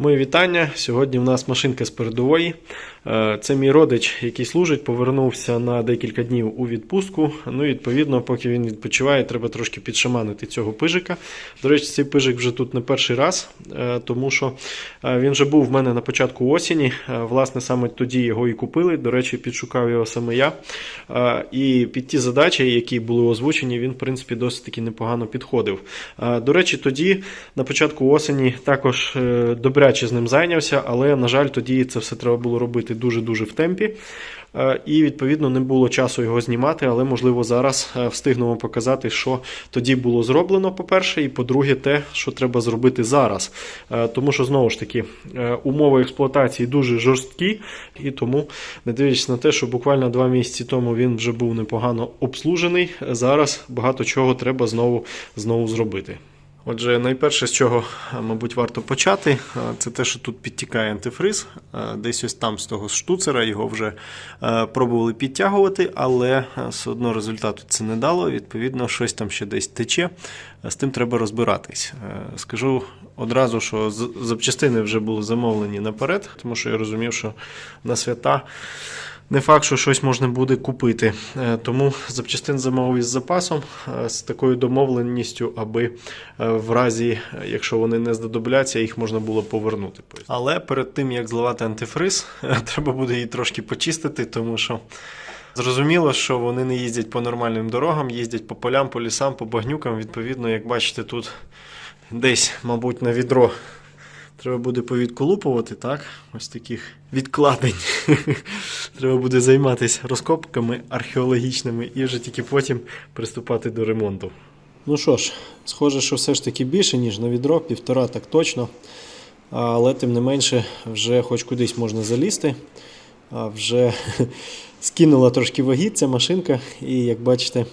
Мої вітання. Сьогодні в нас машинка з передової. Е, Це мій родич, який служить, повернувся на декілька днів у відпустку. Ну, і, відповідно, поки він відпочиває, треба трошки підшаманити цього пижика. До речі, цей пижик вже тут не перший раз, е, тому що е, він вже був в мене на початку осені. Власне, саме тоді його і купили. До речі, підшукав його саме я. І під ті задачі, які були озвучені, він, в принципі, досить таки непогано підходив. До речі, тоді, на початку осені, також е, добряче з ним зайнявся, але, на жаль, тоді це все треба було робити дуже-дуже в темпі. Е, І, відповідно, не було часу його знімати, але, можливо, зараз е, встигнемо показати, що тоді було зроблено, по-перше, і по-друге, те, що треба зробити зараз. Е, Тому що, знову ж таки, умови експлуатації дуже жорсткі, і тому, не дивлячись на те, що буквально два місяці тому він вже був непогано обслужений, зараз багато чого треба знову, знову зробити. Отже, найперше, з чого, е, мабуть, варто почати, е, це те, що тут підтікає антифриз. Е, Десь ось там з того штуцера його вже пробували підтягувати, але все одно результату це не дало. Відповідно, щось там ще десь тече. З тим треба розбиратись. Скажу одразу, що запчастини вже були замовлені наперед, тому що я розумів, що на свята. Не факт, що щось можна буде купити. Е, Тому запчастин замовив із запасом е, з такою домовленістю, аби е, в разі, якщо вони не знадобляться, їх можна було повернути. Але перед тим як зливати антифриз, треба буде її трошки почистити, тому що. Зрозуміло, що вони не їздять по нормальним дорогам, їздять по полям, по лісам, по багнюкам. Відповідно, як бачите, тут десь, мабуть, на відро треба буде повідколупувати, так? Ось таких відкладень. треба буде займатися розкопками археологічними і вже тільки потім приступати до ремонту. Ну що ж, схоже, що все ж таки більше, ніж на відро, півтора так точно. Але тим не менше, вже хоч кудись можна залізти. Вже скинула трошки ваги ця машинка, і як бачите,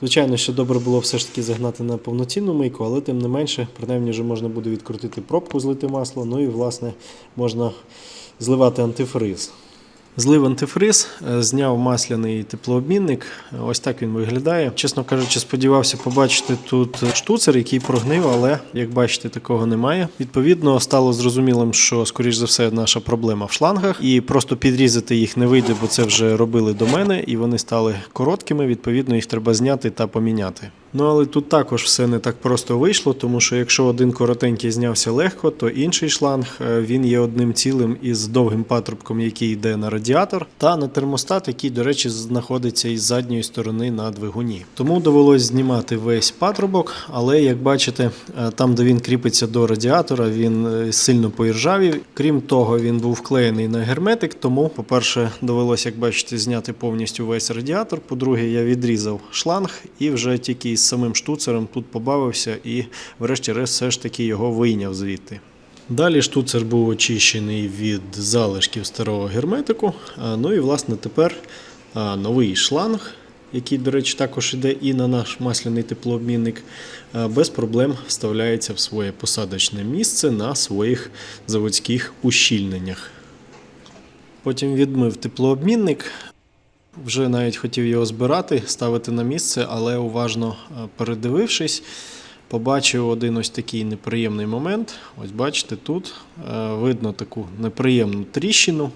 звичайно, що добре було все ж таки загнати на повноцінну мийку, але тим не менше, принаймні вже можна буде відкрутити пробку, злити масло, ну і власне можна зливати антифриз. Злив антифриз, е, зняв масляний теплообмінник. Е, Ось так він виглядає. Чесно кажучи, сподівався побачити тут штуцер, який прогнив, але як бачите, такого немає. Відповідно, стало зрозумілим, що скоріш за все наша проблема в шлангах, і просто підрізати їх не вийде, бо це вже робили до мене, і вони стали короткими. Відповідно, їх треба зняти та поміняти. Ну але тут також все не так просто вийшло, тому що якщо один коротенький знявся легко, то інший шланг е, він є одним цілим із довгим патрубком, який йде на радіатор, та на термостат, який, до речі, знаходиться із задньої сторони на двигуні. Тому довелось знімати весь патрубок, але як бачите, е, там, де він кріпиться до радіатора, він е, сильно поіржавів. Крім того, він був вклеєний на герметик, тому, по-перше, довелося, як бачите, зняти повністю весь радіатор. По-друге, я відрізав шланг і вже тільки із самим штуцером тут побавився і, врешті-решт, все ж таки його вийняв звідти. Далі штуцер був очищений від залишків старого герметику. Ну і власне тепер новий шланг, який, до речі, також йде і на наш масляний теплообмінник, без проблем вставляється в своє посадочне місце на своїх заводських ущільненнях. Потім відмив теплообмінник. Вже навіть хотів його збирати, ставити на місце, але уважно передивившись, побачив один ось такий неприємний момент. Ось бачите, тут е, видно таку неприємну тріщину.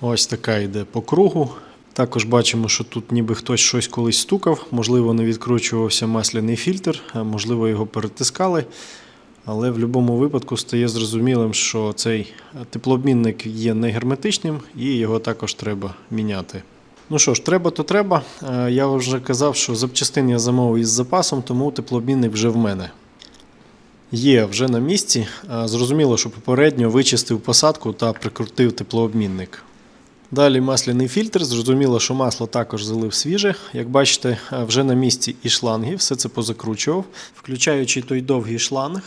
Ось така йде по кругу. Також бачимо, що тут ніби хтось щось колись стукав, можливо, не відкручувався масляний фільтр, можливо, його перетискали. Але в будь-якому випадку стає зрозумілим, що цей теплообмінник є не герметичним і його також треба міняти. Ну що ж, треба, то треба. Е, Я вже казав, що запчастин я замовив із запасом, тому теплообмінник вже в мене. Є вже на місці. Е, Зрозуміло, що попередньо вичистив посадку та прикрутив теплообмінник. Далі масляний фільтр. Зрозуміло, що масло також залив свіже. Як бачите, е, вже на місці і шланги, все це позакручував, включаючи той довгий шланг.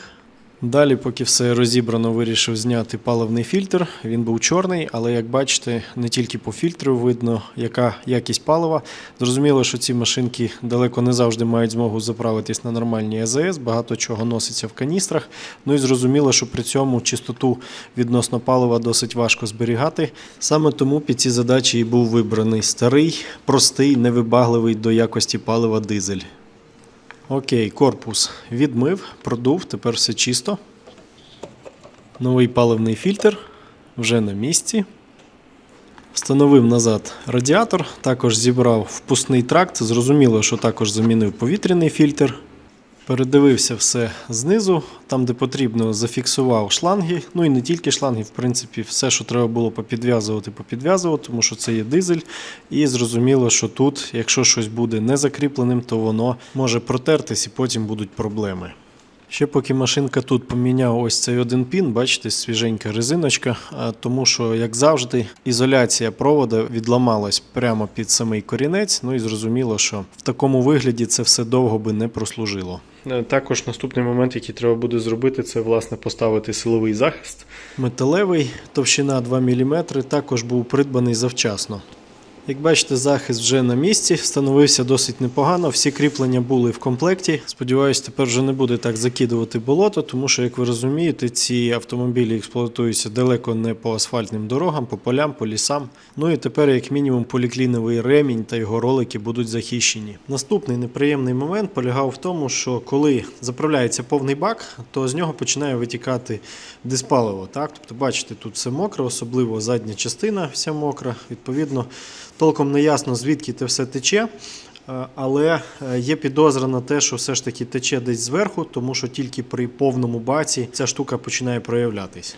Далі, поки все розібрано, вирішив зняти паливний фільтр. Він був чорний, але як бачите, не тільки по фільтру видно, яка якість палива. Зрозуміло, що ці машинки далеко не завжди мають змогу заправитись на нормальні АЗС, багато чого носиться в каністрах. Ну і зрозуміло, що при цьому чистоту відносно палива досить важко зберігати. Саме тому під ці задачі і був вибраний старий, простий, невибагливий до якості палива дизель. Окей, корпус відмив, продув, тепер все чисто. Новий паливний фільтр вже на місці. Встановив назад радіатор, також зібрав впускний тракт. Зрозуміло, що також замінив повітряний фільтр. Передивився все знизу, там, де потрібно, зафіксував шланги. Ну і не тільки шланги, в принципі, все, що треба було попідв'язувати, попідв'язував, тому що це є дизель. І зрозуміло, що тут, якщо щось буде не закріпленим, то воно може протертись і потім будуть проблеми. Ще поки машинка тут поміняв ось цей один пін, бачите, свіженька резиночка, тому що, як завжди, ізоляція провода відламалась прямо під самий корінець. Ну і зрозуміло, що в такому вигляді це все довго би не прослужило. Е, Також наступний момент, який треба буде зробити, це власне поставити силовий захист. Металевий, товщина 2 мм, також був придбаний завчасно. Як бачите, захист вже на місці, встановився досить непогано. Всі кріплення були в комплекті. Сподіваюсь, тепер вже не буде так закидувати болото, тому що, як ви розумієте, ці автомобілі експлуатуються далеко не по асфальтним дорогам, по полям, по лісам. Ну і тепер, як мінімум, полікліновий ремінь та його ролики будуть захищені. Наступний неприємний момент полягав в тому, що коли заправляється повний бак, то з нього починає витікати диспаливо. Так? Тобто, бачите, тут все мокре, особливо задня частина вся мокра. Відповідно, толком не ясно, звідки це все тече. Е, Але е, є підозра на те, що все ж таки тече десь зверху, тому що тільки при повному баці ця штука починає проявлятись.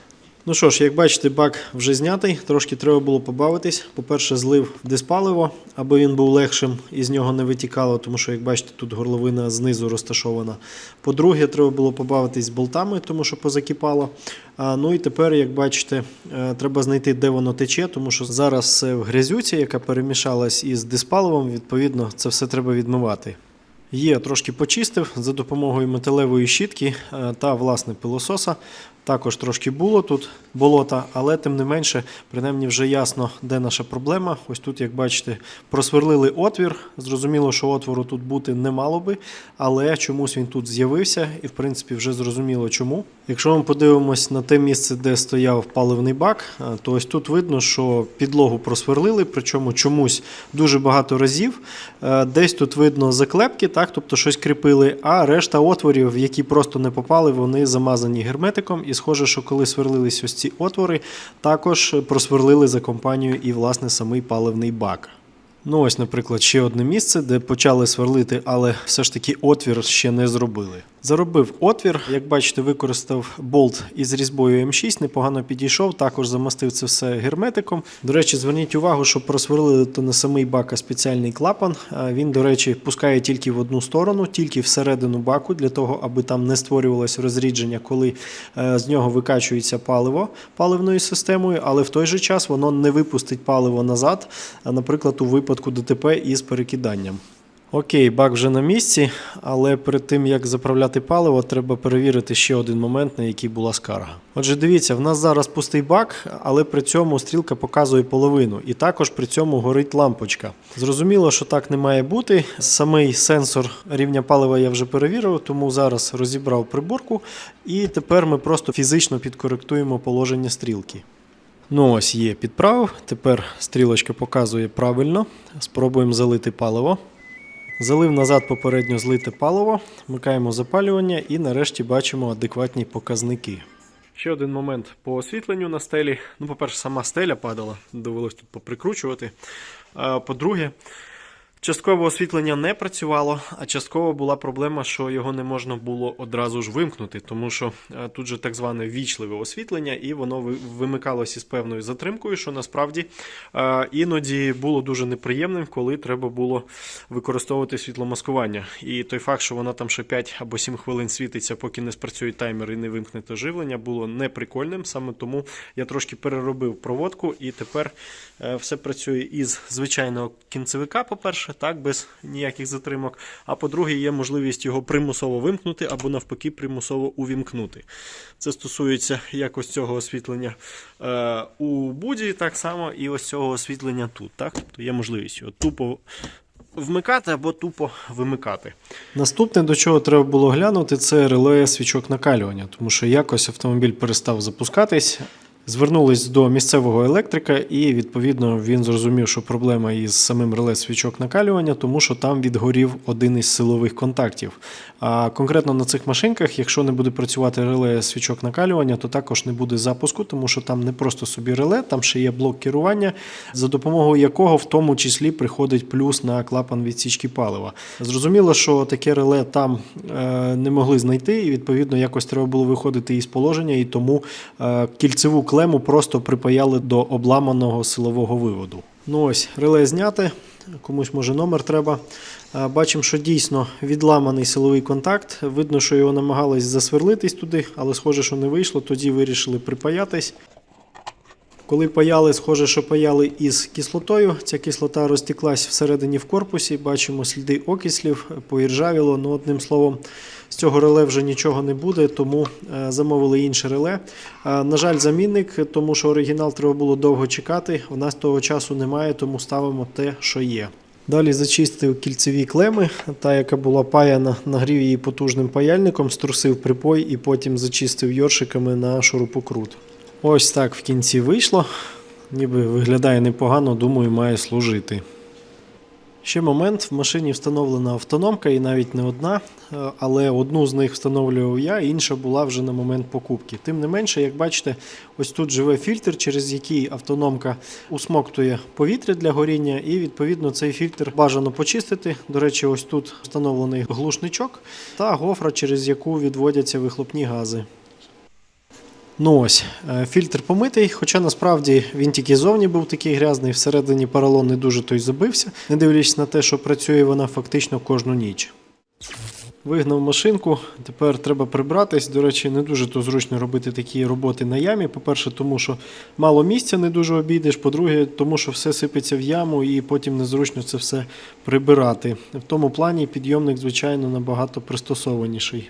Ну що ж, як бачите, бак вже знятий, трошки треба було побавитись. По-перше, злив диспаливо, аби він був легшим і з нього не витікало, тому що, як бачите, тут горловина знизу розташована. По-друге, треба було побавитись болтами, тому що позакипало. А, ну і тепер, як бачите, е, треба знайти, де воно тече, тому що зараз все в грязюці, яка перемішалась із диспаливом, відповідно, це все треба відмивати. Є, трошки почистив за допомогою металевої щітки е, та власне пилососа. Також трошки було тут болота, але тим не менше, принаймні вже ясно, де наша проблема. Ось тут, як бачите, просверлили отвір. Зрозуміло, що отвору тут бути не мало би, але чомусь він тут з'явився, і в принципі вже зрозуміло чому. Якщо ми подивимось на те місце, де стояв паливний бак, то ось тут видно, що підлогу просверлили, причому чомусь дуже багато разів. Е, Десь тут видно заклепки, так, тобто щось кріпили, а решта отворів, які просто не попали, вони замазані герметиком. І схоже, що коли сверлились ось ці отвори, також просверлили за компанією і власне самий паливний бак. Ну, ось, наприклад, ще одне місце, де почали сверлити, але все ж таки отвір ще не зробили. Заробив отвір, як бачите, використав болт із різьбою М6, непогано підійшов, також замастив це все герметиком. До речі, зверніть увагу, що просверлили то не самий бак, а спеціальний клапан. Він, до речі, пускає тільки в одну сторону, тільки всередину баку, для того, аби там не створювалось розрідження, коли е, з нього викачується паливо паливною системою, але в той же час воно не випустить паливо назад, наприклад, у випадку ДТП із перекиданням. Окей, бак вже на місці, але перед тим як заправляти паливо, треба перевірити ще один момент, на який була скарга. Отже, дивіться, в нас зараз пустий бак, але при цьому стрілка показує половину, і також при цьому горить лампочка. Зрозуміло, що так не має бути. Самий сенсор рівня палива я вже перевірив, тому зараз розібрав приборку, і тепер ми просто фізично підкоректуємо положення стрілки. Ну ось є підправив. Тепер стрілочка показує правильно. Спробуємо залити паливо. Залив назад попередньо злите паливо, вмикаємо запалювання і нарешті бачимо адекватні показники. Ще один момент по освітленню на стелі. Ну, по-перше, сама стеля падала, довелось тут поприкручувати. А, По-друге, часткове освітлення не працювало, а частково була проблема, що його не можна було одразу ж вимкнути, тому що е, тут же так зване вічливе освітлення, і воно ви- вимикалося із певною затримкою, що насправді е, іноді було дуже неприємним, коли треба було використовувати світломаскування. І той факт, що вона там ще 5 або 7 хвилин світиться, поки не спрацює таймер і не вимкнете живлення, було неприкольним. Саме тому я трошки переробив проводку, і тепер е, все працює із звичайного кінцевика, по-перше, так, без ніяких затримок. А по-друге, є можливість його примусово вимкнути або навпаки примусово увімкнути. Це стосується як цього освітлення е, у буді, так само і ось цього освітлення тут. Так? Тобто є можливість його тупо вмикати або тупо вимикати. Наступне, до чого треба було глянути, це реле свічок накалювання, тому що якось автомобіль перестав запускатись. Звернулись до місцевого електрика, і відповідно він зрозумів, що проблема із самим реле свічок накалювання, тому що там відгорів один із силових контактів. А конкретно на цих машинках, якщо не буде працювати реле свічок накалювання, то також не буде запуску, тому що там не просто собі реле, там ще є блок керування, за допомогою якого в тому числі приходить плюс на клапан відсічки палива. Зрозуміло, що таке реле там е, не могли знайти, і відповідно якось треба було виходити із положення, і тому е, кільцеву клему просто припаяли до обламаного силового виводу. Ну ось, реле зняте, комусь може номер треба. Е, Бачимо, що дійсно відламаний силовий контакт. Видно, що його намагались засверлитись туди, але схоже, що не вийшло. Тоді вирішили припаятись. Коли паяли, схоже, що паяли із кислотою. Ця кислота розтеклась всередині в корпусі. Бачимо сліди окислів, поіржавіло. Ну, одним словом, з цього реле вже нічого не буде, тому е, замовили інше реле. Е, на жаль, замінник, тому що оригінал треба було довго чекати. У нас того часу немає, тому ставимо те, що є. Далі зачистив кільцеві клеми, та, яка була паяна, нагрів її потужним паяльником, струсив припой і потім зачистив йоршиками на шурупокрут. Ось так в кінці вийшло. Ніби виглядає непогано, думаю, має служити. Ще момент, в машині встановлена автономка і навіть не одна, е, але одну з них встановлював я, інша була вже на момент покупки. Тим не менше, як бачите, ось тут живе фільтр, через який автономка усмоктує повітря для горіння, і відповідно цей фільтр бажано почистити. До речі, ось тут встановлений глушничок та гофра, через яку відводяться вихлопні гази. Ну ось, е, фільтр помитий, хоча насправді він тільки зовні був такий грязний, всередині поролон не дуже той забився, не дивлячись на те, що працює вона фактично кожну ніч. Вигнав машинку, тепер треба прибратись. До речі, не дуже то зручно робити такі роботи на ямі. По-перше, тому що мало місця не дуже обійдеш. По-друге, тому що все сипеться в яму і потім незручно це все прибирати. В тому плані підйомник, звичайно, набагато пристосованіший.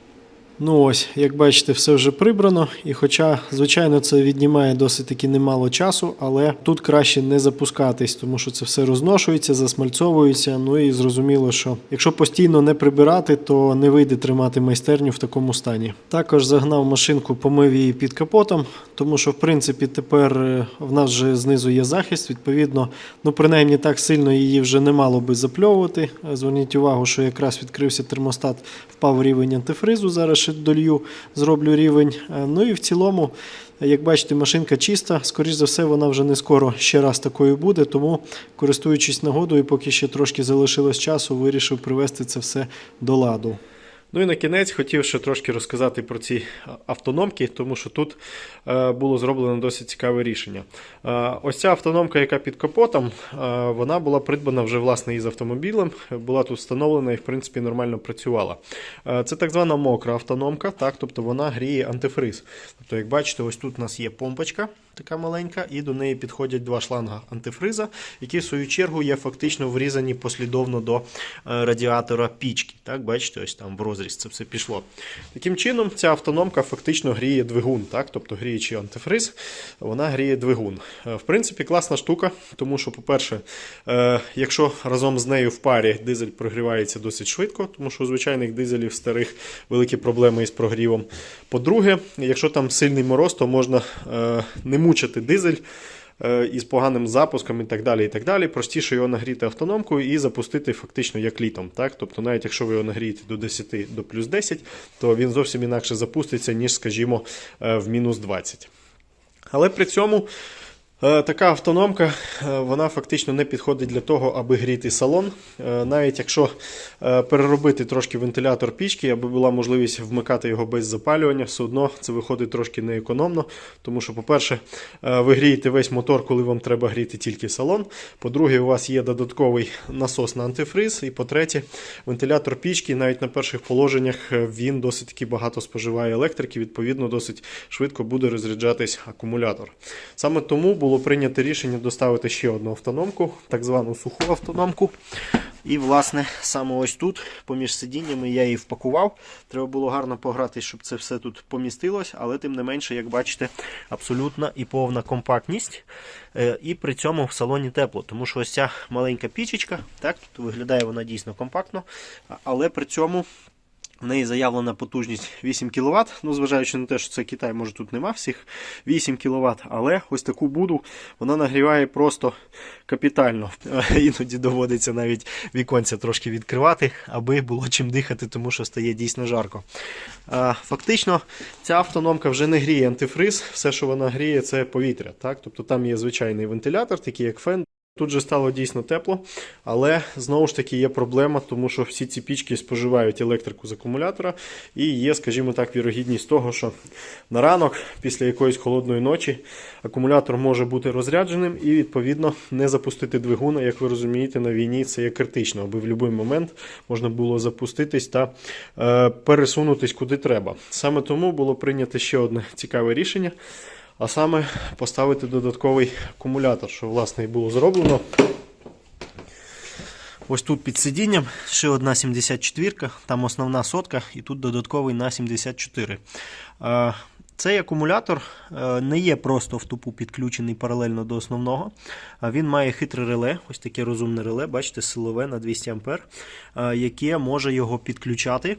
Ну ось, як бачите, все вже прибрано. І хоча, звичайно, це віднімає досить таки немало часу, але тут краще не запускатись, тому що це все розношується, засмальцовується. Ну і зрозуміло, що якщо постійно не прибирати, то не вийде тримати майстерню в такому стані. Також загнав машинку, помив її під капотом, тому що, в принципі, тепер е, в нас вже знизу є захист. Відповідно, ну принаймні так сильно її вже не мало би запльовувати. Зверніть увагу, що якраз відкрився термостат, впав рівень антифризу. Зараз ще долью, зроблю рівень. Е, Ну і в цілому, як бачите, машинка чиста. Скоріше за все, вона вже не скоро ще раз такою буде. Тому, користуючись нагодою, поки ще трошки залишилось часу, вирішив привести це все до ладу. Ну і на кінець хотів ще трошки розказати про ці автономки, тому що тут е, було зроблено досить цікаве рішення. Е, ось ця автономка, яка під капотом, е, вона була придбана вже власне із автомобілем, була тут встановлена і в принципі нормально працювала. Це так звана мокра автономка, так, тобто вона гріє антифриз. Тобто, як бачите, ось тут у нас є помпочка. Така маленька, і до неї підходять два шланга антифриза, які в свою чергу є фактично врізані послідовно до е, радіатора пічки. Так, бачите, ось там в розріз це все пішло. Таким чином, ця автономка фактично гріє двигун, так, тобто гріючи антифриз, вона гріє двигун. Е, В принципі, класна штука, тому що, по-перше, е, якщо разом з нею в парі дизель прогрівається досить швидко, тому що у звичайних дизелів старих великі проблеми із прогрівом. По-друге, якщо там сильний мороз, то можна не мучити дизель е, із поганим запуском і так далі. і так далі. Простіше його нагріти автономкою і запустити фактично як літом. Так? Тобто, навіть якщо ви його нагрієте до 10 до плюс 10, то він зовсім інакше запуститься, ніж, скажімо, е, в мінус 20. Але при цьому. Е, Така автономка е, вона фактично не підходить для того, аби гріти салон. Е, Навіть якщо переробити трошки вентилятор пічки, аби була можливість вмикати його без запалювання, все одно це виходить трошки неекономно. Тому що, по-перше, ви грієте весь мотор, коли вам треба гріти тільки салон. По-друге, у вас є додатковий насос на антифриз. І по-третє, вентилятор пічки навіть на перших положеннях він досить таки багато споживає електрики, відповідно, досить швидко буде розряджатись акумулятор. Саме тому було прийнято рішення доставити ще одну автономку, так звану суху автономку. І, власне, саме ось тут, поміж сидіннями, я її впакував. Треба було гарно пограти, щоб це все тут помістилось, але тим не менше, як бачите, абсолютна і повна компактність. Е, І при цьому в салоні тепло, тому що ось ця маленька пічечка, так, тут виглядає вона дійсно компактно, але при цьому В неї заявлена потужність 8 кВт. Ну, зважаючи на те, що це Китай, може тут нема всіх 8 кВт, але ось таку буду вона нагріває просто капітально. Іноді доводиться навіть віконця трошки відкривати, аби було чим дихати, тому що стає дійсно жарко. Фактично, ця автономка вже не гріє антифриз, все, що вона гріє, це повітря. Так? Тобто там є звичайний вентилятор, такий як фен. Тут же стало дійсно тепло, але знову ж таки є проблема, тому що всі ці пічки споживають електрику з акумулятора, і є, скажімо так, вірогідність того, що на ранок, після якоїсь холодної ночі, акумулятор може бути розрядженим і, відповідно, не запустити двигуна. Як ви розумієте, на війні це є критично, аби в будь-який момент можна було запуститись та е, пересунутись куди треба. Саме тому було прийнято ще одне цікаве рішення. А саме поставити додатковий акумулятор, що власне і було зроблено. Ось тут під сидінням ще одна 74, там основна сотка, і тут додатковий на 74. Е, Цей акумулятор е, не є просто в тупу підключений паралельно до основного. Він має хитре реле, ось таке розумне реле, бачите, силове на 200 А, яке може його підключати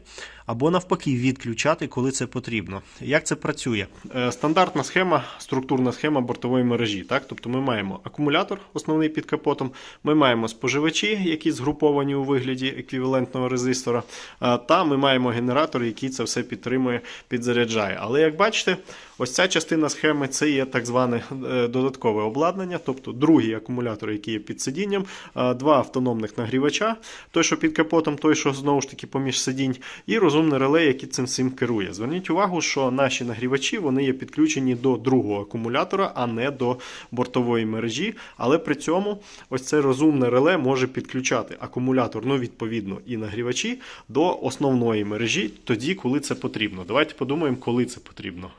або навпаки відключати, коли це потрібно. Як це працює? Е, Стандартна схема, структурна схема бортової мережі. Так? Тобто ми маємо акумулятор, основний під капотом, ми маємо споживачі, які згруповані у вигляді еквівалентного резистора, е, та ми маємо генератор, який це все підтримує, підзаряджає. Але як бачите, ось ця частина схеми це є так зване е, додаткове обладнання, тобто другий акумулятор, який є під сидінням, е, два автономних нагрівача, той, що під капотом, той, що знову ж таки поміж сидінь, і розумне реле, яке цим всім керує. Зверніть увагу, що наші нагрівачі вони є підключені до другого акумулятора, а не до бортової мережі. Але при цьому ось це розумне реле може підключати акумулятор, ну відповідно, і нагрівачі до основної мережі тоді, коли це потрібно. Давайте подумаємо, коли це потрібно.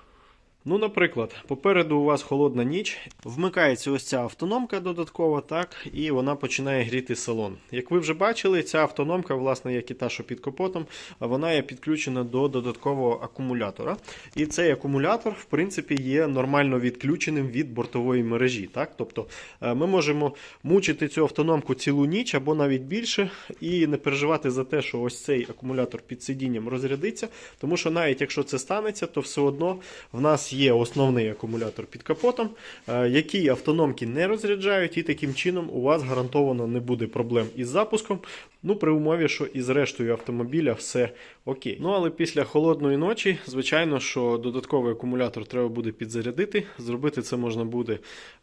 Ну, наприклад, попереду у вас холодна ніч, вмикається ось ця автономка додаткова, так, і вона починає гріти салон. Як ви вже бачили, ця автономка, власне, як і та, що під капотом, вона є підключена до додаткового акумулятора. І цей акумулятор, в принципі, є нормально відключеним від бортової мережі. Так? Тобто е, ми можемо мучити цю автономку цілу ніч або навіть більше, і не переживати за те, що ось цей акумулятор під сидінням розрядиться, тому що навіть якщо це станеться, то все одно в нас є основний акумулятор під капотом, е, який автономки не розряджають, і таким чином у вас гарантовано не буде проблем із запуском. Ну, при умові, що із рештою автомобіля все окей. Ну, але після холодної ночі, звичайно, що додатковий акумулятор треба буде підзарядити. Зробити це можна буде,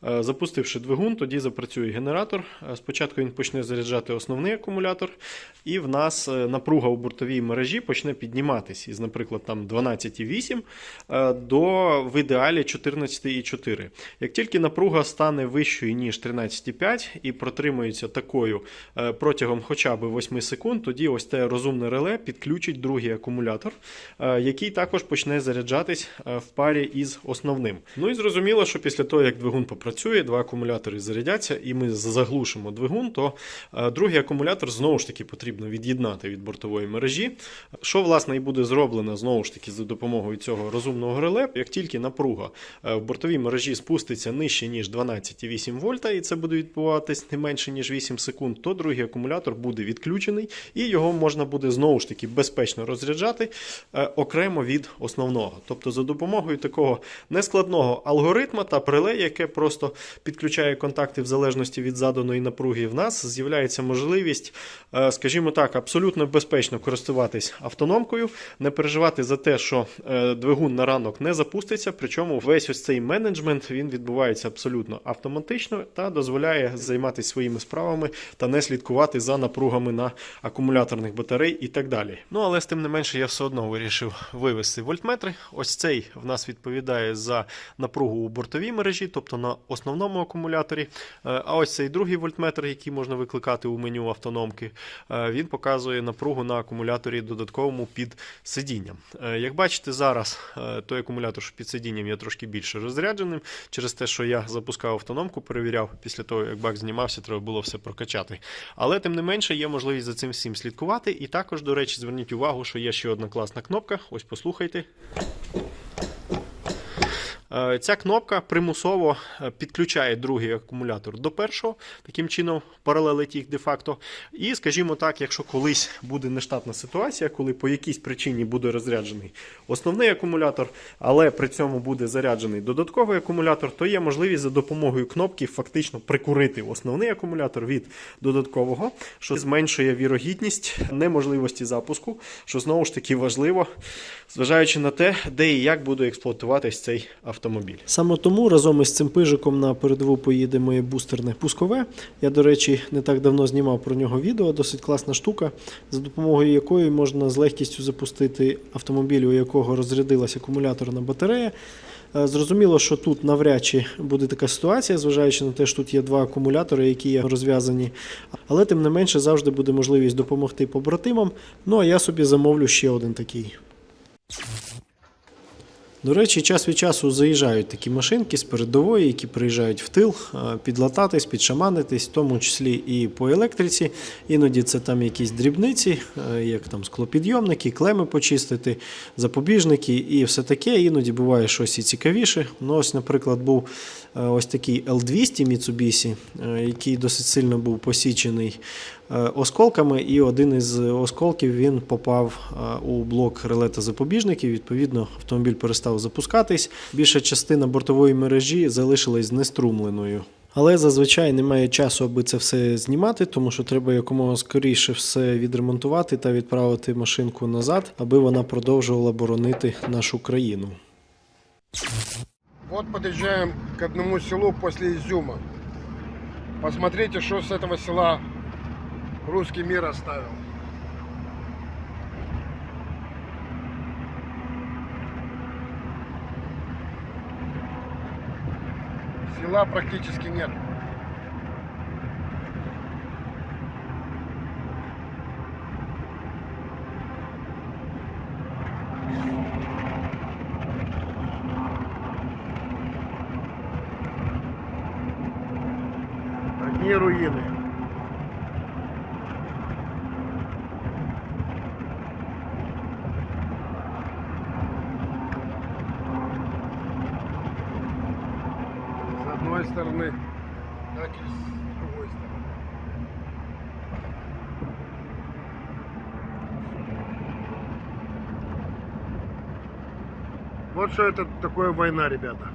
е, запустивши двигун, тоді запрацює генератор. Е, Спочатку він почне заряджати основний акумулятор, і в нас е, напруга у бортовій мережі почне підніматися із, наприклад, там 12,8 е, до в ідеалі 14,4. Як тільки напруга стане вищою, ніж 13,5 і протримується такою протягом хоча б 8 секунд, тоді ось те розумне реле підключить другий акумулятор, е, який також почне заряджатись е, в парі із основним. Ну і зрозуміло, що після того, як двигун попрацює, два акумулятори зарядяться, і ми заглушимо двигун, то е, другий акумулятор знову ж таки потрібно від'єднати від бортової мережі. Що, власне, і буде зроблено знову ж таки за допомогою цього розумного реле. Як тільки напруга в бортовій мережі спуститься нижче, ніж 12,8 вольта, і це буде відбуватись не менше, ніж 8 секунд, то другий акумулятор буде відключений, і його можна буде знову ж таки безпечно розряджати е, окремо від основного. Тобто за допомогою такого нескладного алгоритму та приле, яке просто підключає контакти в залежності від заданої напруги, в нас з'являється можливість, е, скажімо так, абсолютно безпечно користуватись автономкою, не переживати за те, що е, двигун на ранок не запуститься. Причому весь ось цей менеджмент він відбувається абсолютно автоматично та дозволяє займатися своїми справами та не слідкувати за напругами на акумуляторних батарей і так далі. Ну але з тим не менше я все одно вирішив вивести вольтметри. Ось цей в нас відповідає за напругу у бортовій мережі, тобто на основному акумуляторі. Е, А ось цей другий вольтметр, який можна викликати у меню автономки, е, він показує напругу на акумуляторі додатковому під сидінням. Е, Як бачите, зараз той акумулятор, що під сидінням, є трошки більше розрядженим через те, що я запускав автономку, перевіряв після того, як бак знімався, треба було все прокачати. Але тим не менше є можливість за цим всім слідкувати. І також, до речі, зверніть увагу, що є ще одна класна кнопка. Ось послухайте. Е, Ця кнопка примусово е, підключає другий акумулятор до першого, таким чином паралелить їх де-факто. І, скажімо так, якщо колись буде нештатна ситуація, коли по якійсь причині буде розряджений основний акумулятор, але при цьому буде заряджений додатковий акумулятор, то є можливість за допомогою кнопки фактично прикурити основний акумулятор від додаткового, що зменшує вірогідність неможливості запуску, що знову ж таки важливо, зважаючи на те, де і як буде експлуатуватись цей автомобіль. Саме тому разом із цим пижиком на передову поїде моє бустерне пускове. Я, до речі, не так давно знімав про нього відео, досить класна штука, за допомогою якої можна з легкістю запустити автомобіль, у якого розрядилася акумуляторна батарея. Е, Зрозуміло, що тут навряд чи буде така ситуація, зважаючи на те, що тут є два акумулятори, які є розв'язані. Але тим не менше завжди буде можливість допомогти побратимам. Ну а я собі замовлю ще один такий. До речі, час від часу заїжджають такі машинки з передової, які приїжджають в тил, е, підлататись, підшаманитись, в тому числі і по електриці. Іноді це там якісь дрібниці, е, як там склопідйомники, клеми почистити, запобіжники і все таке. Іноді буває щось і цікавіше. Ну, ось, наприклад, був ось такий L200 Mitsubishi, е, який досить сильно був посічений е, осколками, і один із осколків він попав е, у блок реле та запобіжників. Відповідно, автомобіль перестав запускатись. Більша частина бортової мережі залишилась знеструмленою. Але зазвичай немає часу, аби це все знімати, тому що треба якомога скоріше все відремонтувати та відправити машинку назад, аби вона продовжувала боронити нашу країну. Вот подъезжаем к одному селу после Изюма. Посмотрите, что с этого села русский мир оставил. Села практически нет. Вот что это такое война, ребята.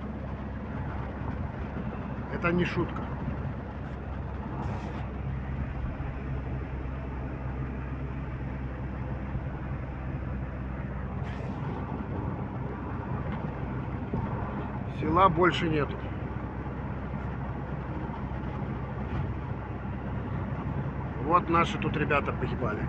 Это не шутка. Села больше нету. Вот наши тут ребята погибали.